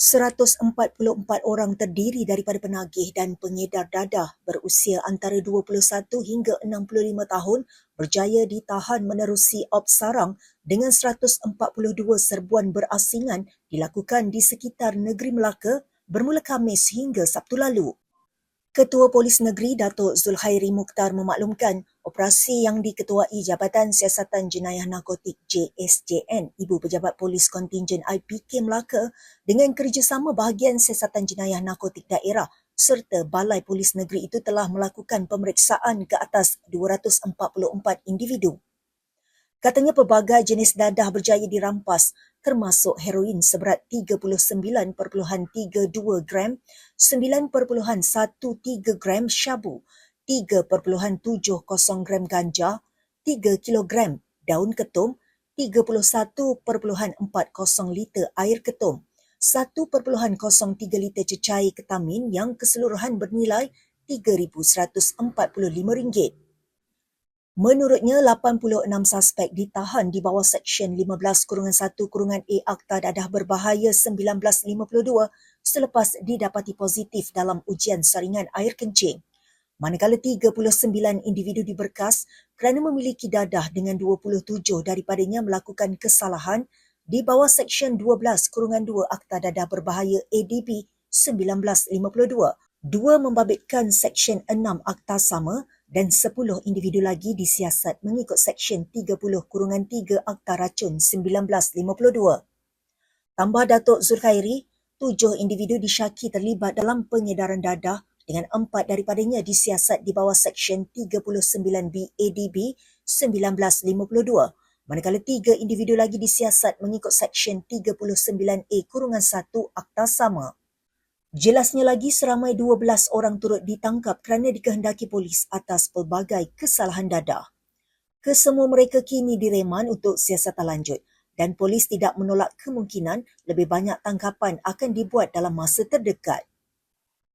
144 orang terdiri daripada penagih dan pengedar dadah berusia antara 21 hingga 65 tahun berjaya ditahan menerusi ops sarang dengan 142 serbuan berasingan dilakukan di sekitar negeri Melaka bermula Khamis hingga Sabtu lalu. Ketua Polis Negeri Datuk Zulhairi Mukhtar memaklumkan operasi yang diketuai Jabatan Siasatan Jenayah Narkotik JSJN Ibu Pejabat Polis Kontingen IPK Melaka dengan kerjasama bahagian Siasatan Jenayah Narkotik Daerah serta Balai Polis Negeri itu telah melakukan pemeriksaan ke atas 244 individu. Katanya pelbagai jenis dadah berjaya dirampas termasuk heroin seberat 39.32 gram, 9.13 gram syabu, 3.70 gram ganja, 3 kilogram daun ketum, 31.40 liter air ketum, 1.03 liter cecair ketamin yang keseluruhan bernilai RM3,145. Menurutnya, 86 suspek ditahan di bawah Seksyen 15-1-A Akta Dadah Berbahaya 1952 selepas didapati positif dalam ujian saringan air kencing. Manakala 39 individu diberkas kerana memiliki dadah dengan 27 daripadanya melakukan kesalahan di bawah Seksyen 12-2 Akta Dadah Berbahaya ADB 1952. Dua membabitkan Seksyen 6 Akta sama dan 10 individu lagi disiasat mengikut Seksyen 30-3 Akta Racun 1952. Tambah Datuk Zulkhairi, tujuh individu disyaki terlibat dalam pengedaran dadah dengan empat daripadanya disiasat di bawah Seksyen 39B ADB 1952 manakala tiga individu lagi disiasat mengikut Seksyen 39A-1 Akta Sama. Jelasnya lagi seramai 12 orang turut ditangkap kerana dikehendaki polis atas pelbagai kesalahan dadah. Kesemua mereka kini direman untuk siasatan lanjut dan polis tidak menolak kemungkinan lebih banyak tangkapan akan dibuat dalam masa terdekat.